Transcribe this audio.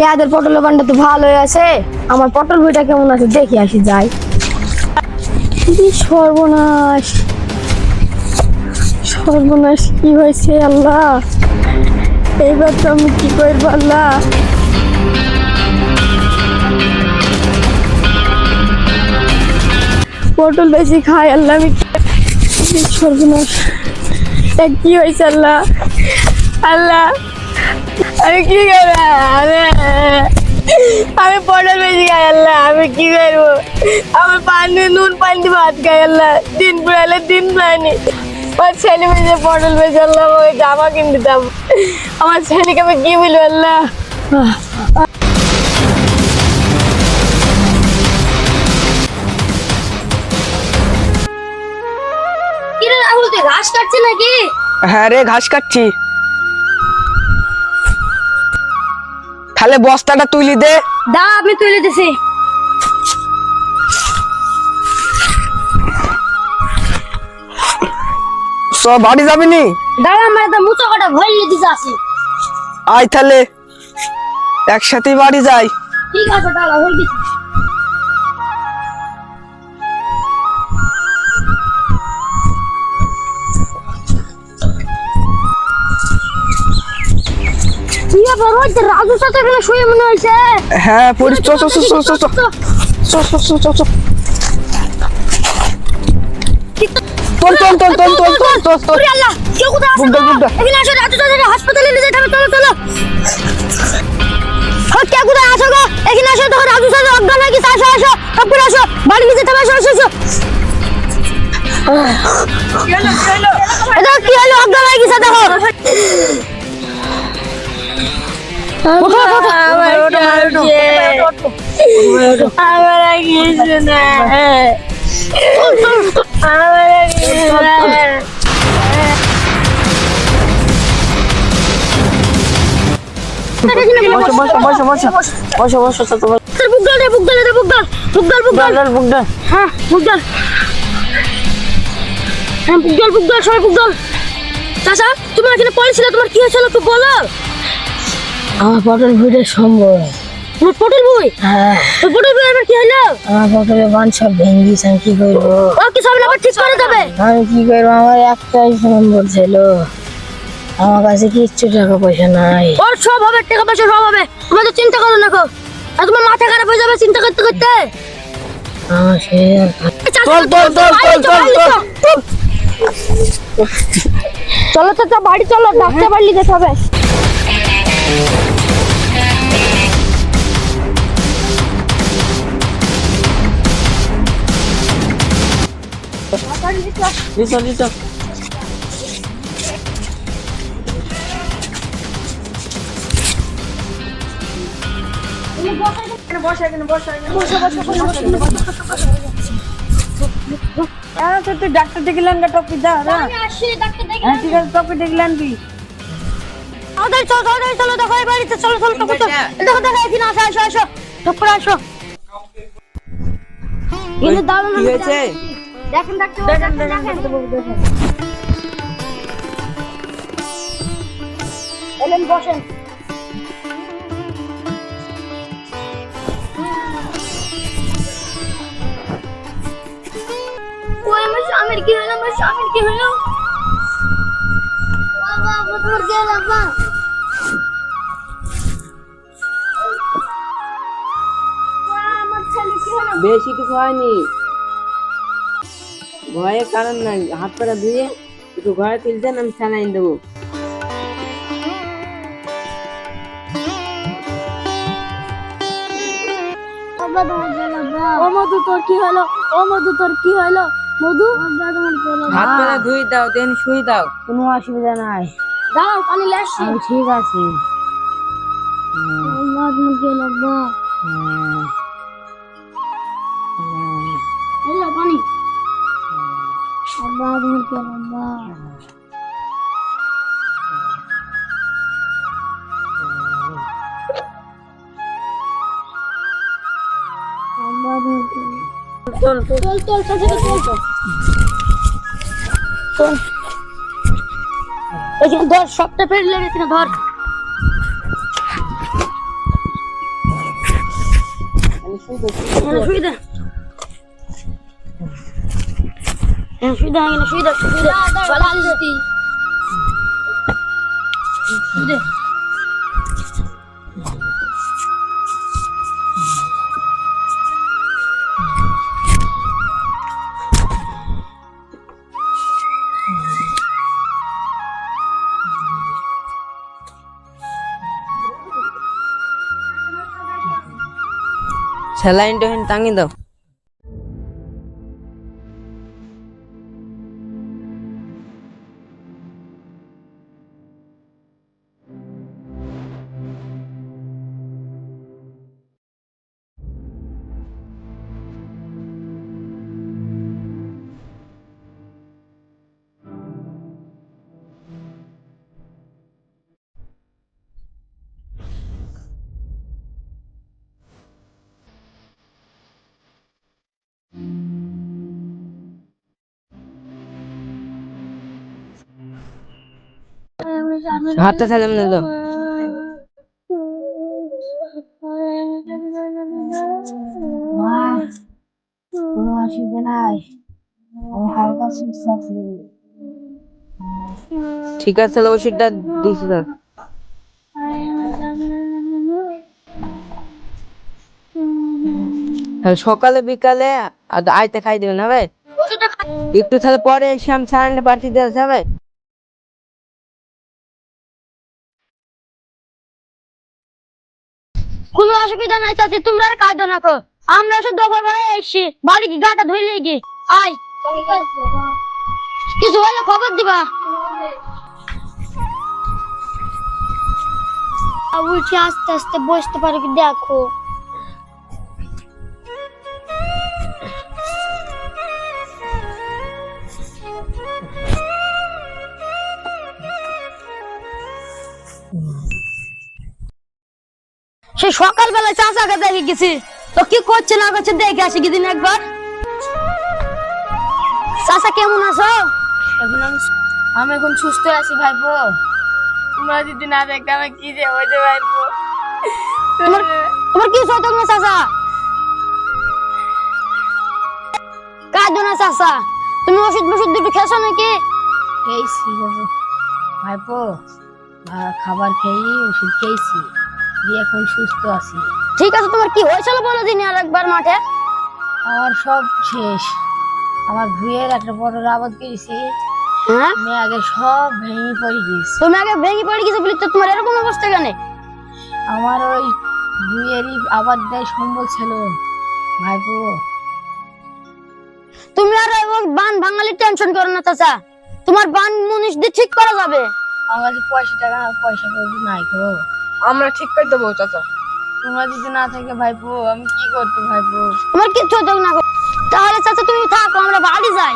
ইয়াদের পটলের বান্ডা তো ভালোই আছে। আমার পটল বইটা কেমন আছে দেখি, আসি যাই। সর্বনাশ। সর্বনাশ, কি হয়েছে আল্লাহ? এইবার তো আমি কি করব আল্লাহ? পটল বেশি খাই আল্লাহ, আমি সর্বনাশ। কি হয়েছে আল্লাহ? আল্লাহ আমি কি করব? আমি আমি পটল বেশি খাই আল্লাহ। আমি কি করব? আমি পানি নুন পানি ভাত খাই আল্লাহ। দিন পুরালে দিন পানি আমার ছেলে মেয়ে পটল বেশি আল্লাহ ওই জামা কিনে দিতাম। আমার ছেলেকে আমি কি বলব আল্লাহ? কিরে রাহুল তুই ঘাস কাটছিস নাকি? হ্যাঁ রে ঘাস কাটছি। তাহলে বস্তাটা তুলি দে। দা আমি তুলে দিছি। সব বাড়ি যাবি নি? দাঁড়া আমার তো মুতো কাটা ভয় আয় তাহলে। একসাথেই বাড়ি যাই। ঠিক আছে দাঁড়া হয়ে গেছি। কি ব্যাপার ওই রাজুর সাথে এখানে শুয়ে মনে হয়েছে হ্যাঁ পড়ি চ চ চ চ চ চ চ চ তোল তোল তোল তোল তোল তোল তোল তোল আল্লাহ কেউ কোথায় আসো। এখানে আসো রাজু দাদা হাসপাতালে নিয়ে যেতে হবে চলো চলো কে কোথায় আসো গো এখানে আসো দেখো রাজু দাদা অজ্ঞান হয়ে গেছে আসো আসো তারপরে আসো বাড়ি নিয়ে যেতে হবে আসো আসো আসো এটা কি হলো অজ্ঞান হয়ে গেছে দেখো। ডাল। হ্যাঁ বুক ডাল হ্যাঁ বুক ডাল বুক ডাল সবাই বুক ডাল চাচা তুমি এখানে পড়েছিলে তোমার কি হয়েছিল একটু বলো আমার পটল ভুইটা সম্ভব। তোমার পটল বই হ্যাঁ। তোর পটল বই এবার কি হলো? আমার পটলের বান সব ভেঙে গেছে আমি কি করব? ও কি সব আবার ঠিক করে দেবে? আমি কি করব? আমার একটাই নম্বর ছিল আমার কাছে কিচ্ছু টাকা পয়সা নাই। ওর সব হবে টাকা পয়সা সব হবে। তুমি তো চিন্তা করো না গো। আর তোমার মাথা খারাপ হয়ে যাবে চিন্তা করতে করতে। আমার সে চলো। চলো চাচা বাড়ি চলো ডাক্তার বাড়ি যেতে হবে। Dito, dito. ডাক্তার দেখলেন না? টপি দা হ্যাঁ, ঠিক আছে টপি দেখলেন কি আমাদের চলো চলো চলো দেখো এই বাড়িতে চলো চলো দেখো দেখো দেখো এখানে আসো আসো আসো। টপ করে আসো। কিন্তু দাঁড়ানো হয়েছে? দেখেন ডাক্তার দেখেন দেখেন এলেন বসেন ওই আমার স্বামীর কি হলো আমার স্বামীর কি হলো বাবা আমার তোমার কি হলো বাবা আমার ছেলে কি হলো বেশি কিছু হয়নি ভয়ে কারণ নাই হাত পাটা ধুয়ে একটু ঘরে তুলছেন আমি স্যালাইন দেবো। বাবা কি হলো ও মধু তোর কি হলো? ও মধু তোর কি হলো? মধু? হাত পাটা ধুই দাও দেন শুই দাও। কোনো অসুবিধা নাই। দাও পানি লেসছি ঠিক আছি। বাবা তোমার কি আমি কেন মা চল ধর সবটা ফেলে লেগেছে না ধর শুয়ে দে এখানে শুয়ে দে শুয়ে দে চলে আসবি শুয়ে দে। স্যালাইনটা ওখানে টাঙিয়ে দাও। হাতটা সালাম দাও কোনো অসুবিধা নাই হালকা সুস্থ ঠিক আছে তাহলে ওষুধটা দাও তাহলে সকালে বিকালে আইতে খাই দেবেন হবে একটু তাহলে পরে এসে আমি স্যালাইনটা পাঠিয়ে দেওয়া যাবে কোনো অসুবিধা নাই চাচি, তোমরা আর কাঁদো না আমরা শুধু দুপুর বেলা এসছি বাড়ি কি গাটা ধুইলে গিয়ে। আয়। কিছু হলে খবর দিবা? আস্তে আস্তে বসতে পারবি দেখো। সে সকালবেলা চাচাকে দেখে গেছি। তো কি করছে না করছে দেখে আসি কি দিন একবার। চাচা কেমন আছো? এখন আমি আমি এখন সুস্থ আছি ভাইপো। তোমরা যদি না দেখতে আমি কি যে হইতে ভাইপো। তোমার তোমার কি হতো না চাচা? কাঁদো না চাচা। তুমি ওষুধ বষুধ দুটো খেয়েছো নাকি? খেয়েছি ভাইপো। খাবার খেয়ে ওষুধ খেয়েছি। দিয়ে এখন সুস্থ আছি। ঠিক আছে তোমার কি হয়েছিল বলো দিন আর একবার মাঠে? আমার সব শেষ। আমার ভুঁয়ের একটা বড় রাবত হ্যাঁ? আমি আগে সব ভেঙে পড়ে গেছি। তুমি আগে ভেঙে পড়ে গেছো বলি তো তোমার এরকম অবস্থা কেন? আমার ওই ভুঁয়েরই আবার দেয় সম্বল ছিল। ভাইপো। তুমি আর ওই বান বাঙালি টেনশন করো না চাচা। তোমার বান মুনিশ দিয়ে ঠিক করা যাবে। আমার কাছে পয়সা টাকা পয়সা নাই গো। আমরা ঠিক করে দেবো চাচা। তোমরা যদি না থাকে ভাইপো আমি কি করতে ভাইপো? তোমার কিচ্ছু হতো না তাহলে চাচা তুমি থাকো আমরা বাড়ি যাই।